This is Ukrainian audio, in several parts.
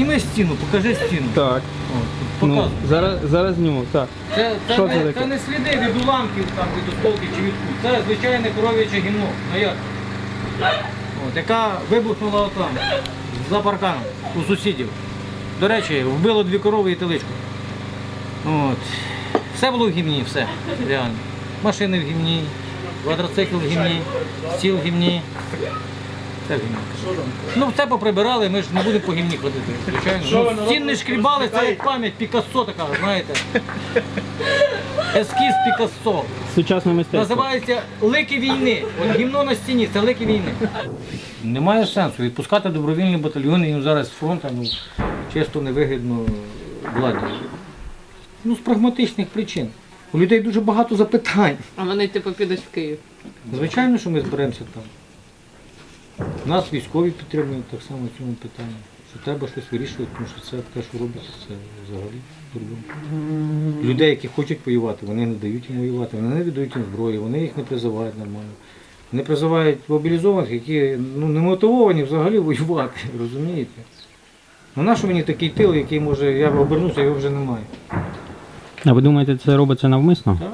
Зніми стіну, покажи стіну. Так. От, Ну, зараз, зараз зніму. Так. Це, це, Що не, це це, не сліди від уламків, там, від осколків чи від куль. Це звичайне коров'яче гімно. Ну як? От, яка вибухнула отам, за парканом, у сусідів. До речі, вбило дві корови і теличку. От. Все було в гімні, все, реально. Машини в гімні, квадроцикл в гімні, стіл в гімні. Ну, все поприбирали, ми ж не будемо по гімні ходити. Звичайно. Ну, стін не шкрібали, це як пам'ять Пікассо така, знаєте. Ескіз Пікассо. Сучасне мистецтво. Називається Лики війни. От гімно на стіні це лики війни. Немає сенсу відпускати добровільні батальйони їм зараз з фронту, ну, чисто невигідно владі. Ну, з прагматичних причин. У людей дуже багато запитань. А вони типу підуть в Київ. Звичайно, що ми зберемося там. Нас військові підтримують так само в цьому питанні. Що треба щось вирішувати, тому що це те, що робиться, це взагалі дурдом. Людей, які хочуть воювати, вони не дають їм воювати, вони не віддають їм зброю, вони їх не призивають нормально. Вони призивають мобілізованих, які ну, не мотивовані взагалі воювати, розумієте? Ну нащо мені такий тил, який може, я обернуся, його вже немає. А ви думаєте, це робиться навмисно? Так?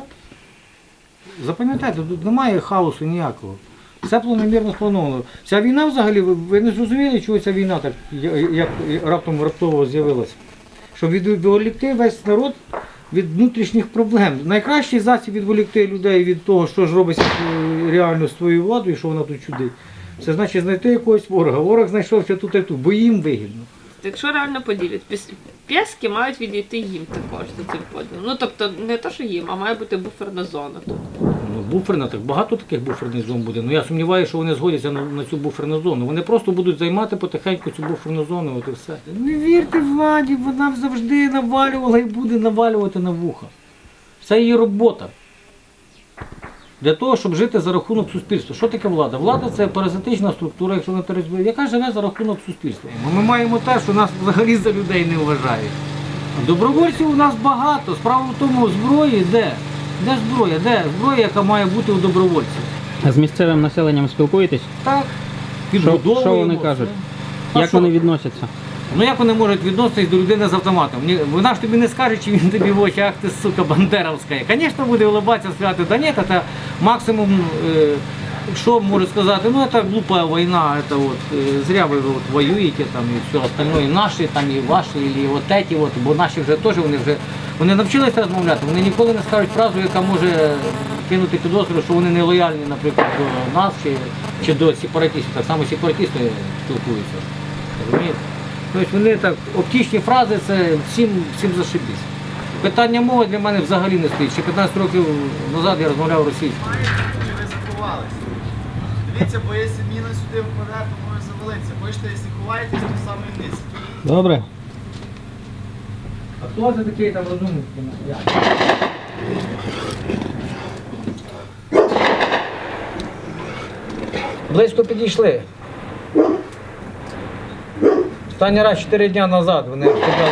Запам'ятайте, тут немає хаосу ніякого. Все планомірно сплановано. Ця війна взагалі, ви, не зрозуміли, чого ця війна так як раптом раптово з'явилася? Щоб відволікти весь народ від внутрішніх проблем. Найкращий засіб відволікти людей від того, що ж робиться е, реально з твоєю владою, що вона тут чудить. Це значить знайти якогось ворога. Ворог знайшовся тут і тут, бо їм вигідно. Якщо реально поділять, піс- пєски мають відійти їм також за цим поділом. Ну тобто не то, що їм, а має бути буферна зона тут. Ну, буферна, так багато таких буферних зон буде. Ну я сумніваюся, що вони згодяться на, на цю буферну зону. Вони просто будуть займати потихеньку цю буферну зону, от і все. Не вірте владі, вона завжди навалювала і буде навалювати на вуха. Це її робота. Для того, щоб жити за рахунок суспільства. Що таке влада? Влада це паразитична структура, якщо не тероризм, яка живе за рахунок суспільства. Ми маємо те, що нас взагалі за людей не вважають. Добровольців у нас багато. Справа в тому, зброї де? Де зброя? Де зброя, яка має бути у добровольців? А з місцевим населенням спілкуєтесь? Так. Що, що вони кажуть? Як вони відносяться? Ну як вони можуть відноситись до людини з автоматом? Вона ж тобі не скаже, чи він тобі в очі, ах ти, сука, бандеровська. Звісно, буде улыбатися, сказати, да ні, це максимум, е, що може сказати, ну це глупа війна, це от, е, зря ви от, воюєте там і все остальное, і наші, там, і ваші, і от эти, от, бо наші вже теж, вони вже вони навчилися розмовляти, вони ніколи не скажуть фразу, яка може кинути підозру, що вони не лояльні, наприклад, до нас чи, чи до сепаратистів. Так само сепаратисти спілкуються. Розумієте? Тобто вони так, оптічні фрази це всім, всім зашибісь. Питання мови для мене взагалі не стоїть. Ще 15 років назад я розмовляв російською. ви заховалися. Дивіться, бо якщо міна сюди впаде, то може завалитися. Бачите, якщо ховаєтесь, то саме вниз. Добре. А хто це такий там розумний? Близько підійшли. Останній раз 4 дні назад вони обстріляли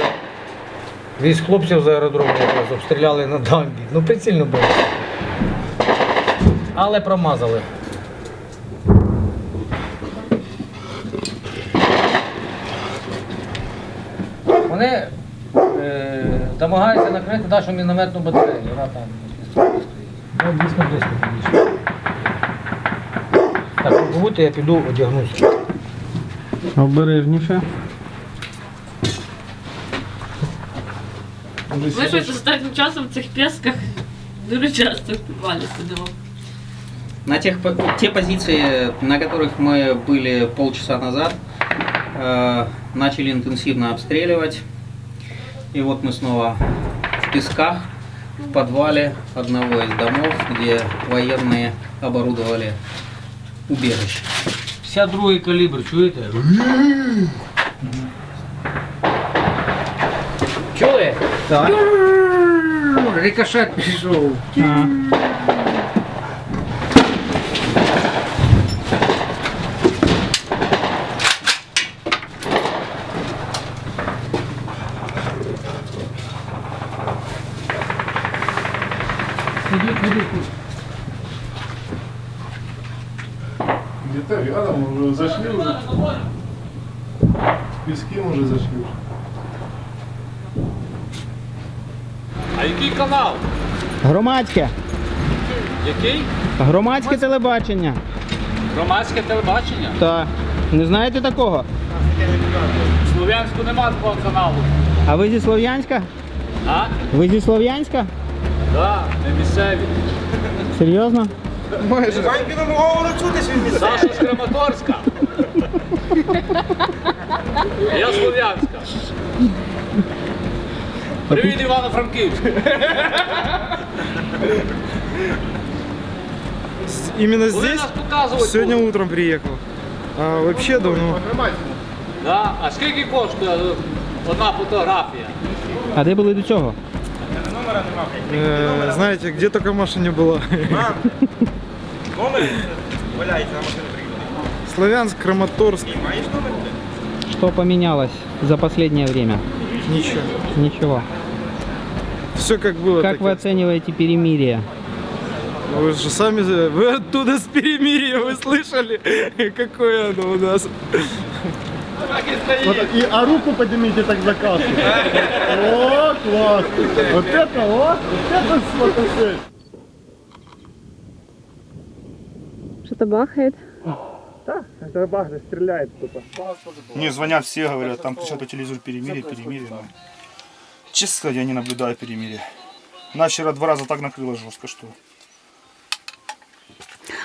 військ хлопців з аеродрому якраз обстріляли на дамбі. Ну прицільно було. Але промазали. Вони е, намагаються накрити нашу мінометну батарею. Вона там стоїть. Ну, близько близько підійшли. Так, побудьте, я піду одягнуся. Обережніше. Ми щось останнім часом в цих пєсках дуже часто в підвалі сидимо. На тех, по- те позиции, на которых мы были полчаса назад, э, начали интенсивно обстреливать. И вот мы снова в песках, в подвале одного из домов, где военные оборудовали убежище. 52 калібр, чуєте? Чули? Так. Рикошет пішов. А. Ходіть, ходіть. Где-то рядом уже зашли уже. пески може зайшли. А який канал? Громадське. Який? Громадське телебачення. Громадське телебачення. Та. Не знаєте такого? В Слов'янську нема такого каналу. А ви зі Слов'янська? А? Ви зі Слов'янська? Да, не місцеві. Серйозно? Саша з Краматорська. Я з Слов'янська. Привіт, Івано-Франківськ. Именно Коли здесь нас показувати сегодня будуть? утром приехал. А вообще давно. Да? А скільки коштує одна фотографія? А де були до цього? Э, знаете, где только Маша не была. Славянск, Краматорск. Что поменялось за последнее время? Ничего. Ничего. Все как было. Как вы оцениваете перемирие? Вы же сами, вы оттуда с перемирия, вы слышали, какое оно у нас. Вот, и, а руку поднимите так за кассу. О, класс. Вот это, о, вот это фотосет. Что-то бахает. Это багры стреляет кто-то. Мне звонят все, говорят, там кричат по телевизору перемирие, перемирие. но Честно сказать, я не наблюдаю перемирие. Нас вчера два раза так накрыло жестко, что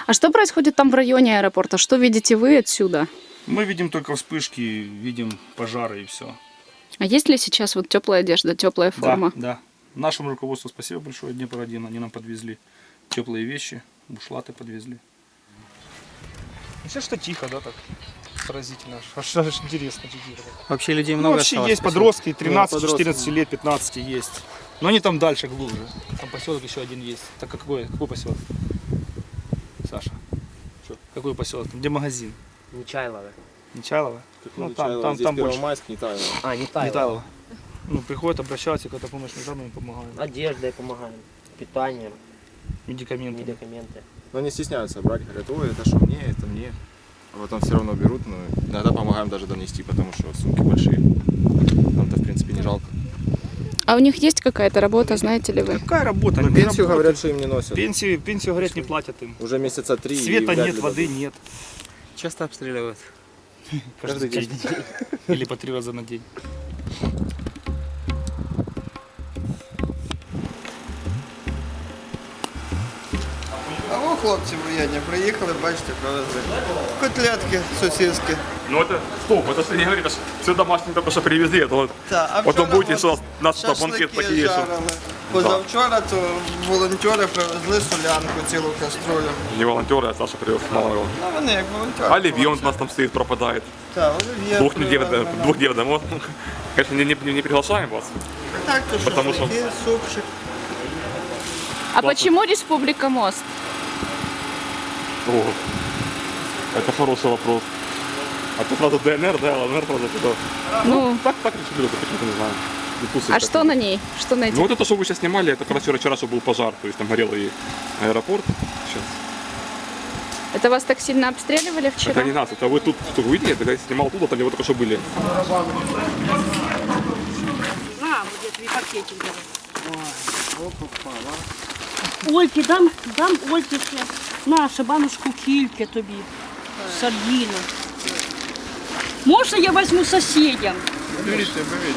А что происходит там в районе аэропорта? Что видите вы отсюда? мы видим только вспышки, видим пожары и все. А есть ли сейчас вот теплая одежда, теплая форма? Да, да. Нашему руководству спасибо большое, Днепр один, они нам подвезли теплые вещи, бушлаты подвезли. Все что тихо, да, так поразительно, аж, аж интересно. Вообще людей Ну, много вообще осталось есть подростки, 13, 14 лет, 15 есть. Но они там дальше, глубже. Там поселок еще один есть. Так какой, какой поселок? Саша. Что? Какой поселок? Там, Где магазин? Нечайлове. Нечайлово? Ну там, там, там больше. А, не Тайло. Нетайлово. Ну, приходят, обращаются, когда помощь нужна, мы им помогаем. Одеждой помогаем. Питанием, Медикаменты. медикаменты. Но не стесняются брать, говорят, ой, это что мне, это мне. А потом все равно берут, но иногда помогаем даже донести, потому что сумки большие. Нам-то, в принципе, не жалко. А у них есть какая-то работа, знаете ли вы? Какая работа? Они пенсию работают. говорят, что им не носят. Пенсию, пенсию, говорят, не платят им. Уже месяца три. Света нет, воды дадут. нет. Часто обстреливают. Каждый день. Или по три раза на день. хлопці воєнні приїхали, бачите, привезли. Котлетки сосиски. Ну это, стоп, это не говорит, это все домашние только что привезли, это вот Та, а Потім вчора будете, от що нас там банкет шашлики такий, що- жарили. Позавчора то волонтери привезли солянку цілу каструлю. не волонтеры, а Саша привез мало его. Ну вони як волонтери. А Левион у нас там стоит, пропадает. Так, олив'є Двухдневно, привезли. двухдневно. Вот. Конечно, не, не, не приглашаем вас. Так, то Потому що- шашлики, супчик. А почему Республика Мост? О, это хороший вопрос. А ты сразу ДНР, да, ЛНР сразу туда. Ну, Так, так решили, это почему-то не знаю. Допустим, а что на ней? Что на Ну этих? вот это, что вы сейчас снимали, это как раз вчера, вчера, что был пожар, то есть там горел и аэропорт. Сейчас. Это вас так сильно обстреливали вчера? Это не нас, это вы тут, что вы видели, когда я снимал тут, там где вы только что были. На, буде твій пакетик. Ольки, дам, дам Ольки ще. Наша баночку кільки тобі. Сардіну. Можна я візьму сусідям? Беріть, беріть.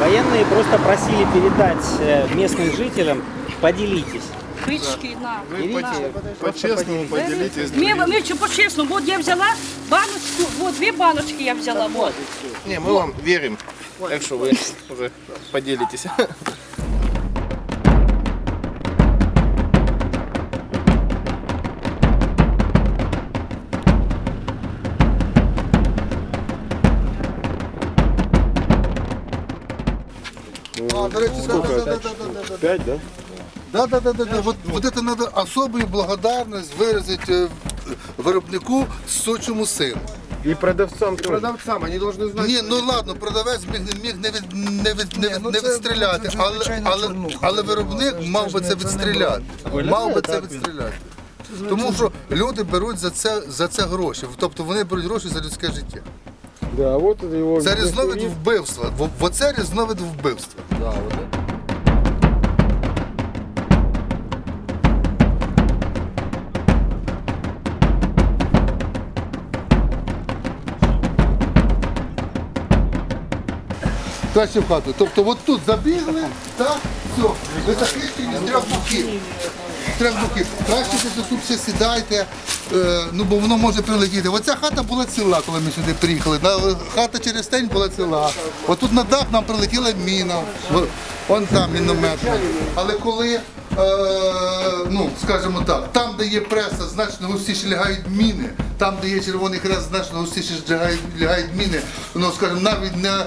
Военные просто просили передать э, местным жителям, поделитесь. Бички, на. Вы по- по-честному поделитесь. Ми, ми чи по-чесному, от я взяла баночку, от дві баночки я взяла. Вот. Не, мы вам верим. Так что вы уже поделитесь. А, до речі, сколько? Пять, да? Да, да, да, да, да. Вот, вот это надо особую благодарность выразить э, виробнику сочому сину. И продавцам тоже. продавцам, они должны знать. Ні, ну ладно, продавець міг, міг не, від, не, від, не, ну не це- відстріляти, це але, звичайна але, чорнуха. але виробник мав би це відстріляти. Мав би це відстріляти. Тому що люди беруть за це, за це гроші. Тобто вони беруть гроші за людське життя. Да, вот это его... Це різновид вбивства. Во- Оце різновид вбивства. Да, вот это. Краще в хату. Тобто от тут забігли, так, все, ви захищені з трьох боків. З трьох. Краще десь тут все сідайте, е, ну бо воно може прилетіти. Оця хата була ціла, коли ми сюди приїхали. Хата через день була ціла. Отут на дах нам прилетіла міна. Вон там мінометна. Але коли, е, ну, скажімо так, там, де є преса, значно густіше лягають міни, там, де є червоний хрест, значно густіше лягають міни, ну, скажімо, навіть не,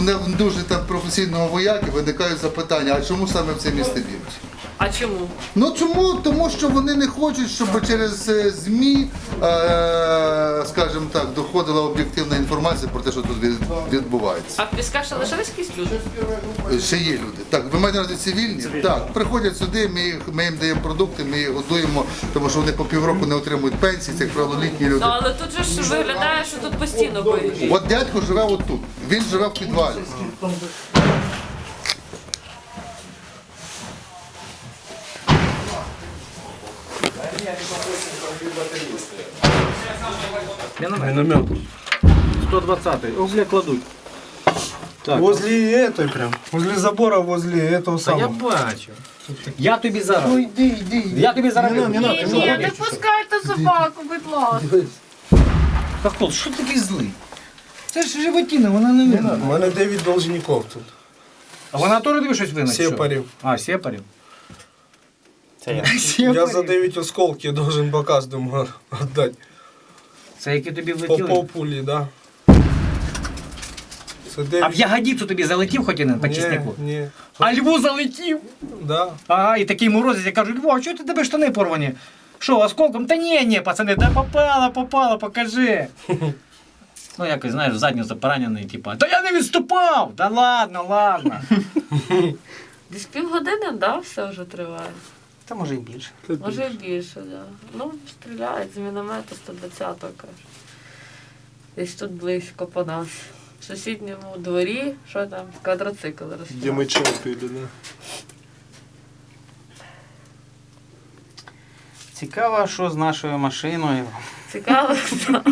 не дуже там професійного вояки виникають запитання, а чому саме в це місце б'ють? А чому? Ну чому? Тому що вони не хочуть, щоб через е, ЗМІ, е, скажімо так, доходила об'єктивна інформація про те, що тут від- відбувається. А в пісках ще лишились якісь люди? Ще є люди. Так, ви маєте на увазі цивільні? Так, приходять сюди, ми, їх, ми їм даємо продукти, ми їх годуємо, тому що вони по півроку не отримують пенсії, це як правило літні люди. Ну але тут же ж виглядає, що тут постійно бойові. От дядько живе отут, він живе в підвалі. Миномет. 120-й. О, кладуть. Так. Возле этой прям. Возле забора, возле этого Та я самого. бачу. Я тобі зараз. Ну йди, йди. Я тобі зараз. Не, не, не, Ні, не, ні, не пускайте собаку, будь ласка. Хохол, що такий злий? Це ж животина, вона не Не винна. У мене 9 должников тут. А вона теж тобі щось винна? чи що? Сепарів. А, сепарів. Я за 9 осколки должен по каждому отдать. Це які тобі По влетіли? полпулі, да. Це А 9. в ягодицю тобі залетів хоч один по Ні, чеснику? ні. А Льву залетів? Да. Ага, і такий морозець, я кажу, Льво, а чого ти тебе штани порвані? Що, осколком? Та ні, ні, пацани, да попало, попало, покажи. Ну, якось, знаєш, в задницю поранений, типа, та я не відступав! Да ладно, ладно. Десь півгодини, да, все вже триває. Та може і більше. Може і більше, да. Ну, стріляють з міномета 120-го, каже. Десь тут близько по нас. В сусідньому дворі, що там, квадроцикл розстріляв. Где мы чертили, да? Цікаво, що з нашою машиною. Цікаво, так.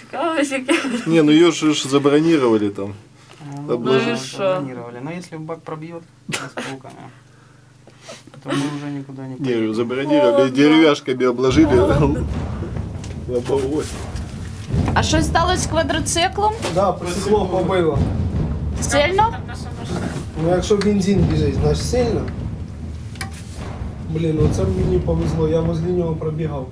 Цікаво, яке. Не, ну ее же ж забронировали там. Ну, Обложили. и шо? Забронировали. Но если бак пробьет осколками, То мы уже никуда не Не, ее забронировали, деревяшками обложили. Лобовой. А что сталося з квадроциклом? Да, просекло побило. Сильно? Ну якщо бензин біжить, значить сильно. Блін, оце мені повезло, я возле нього пробігав.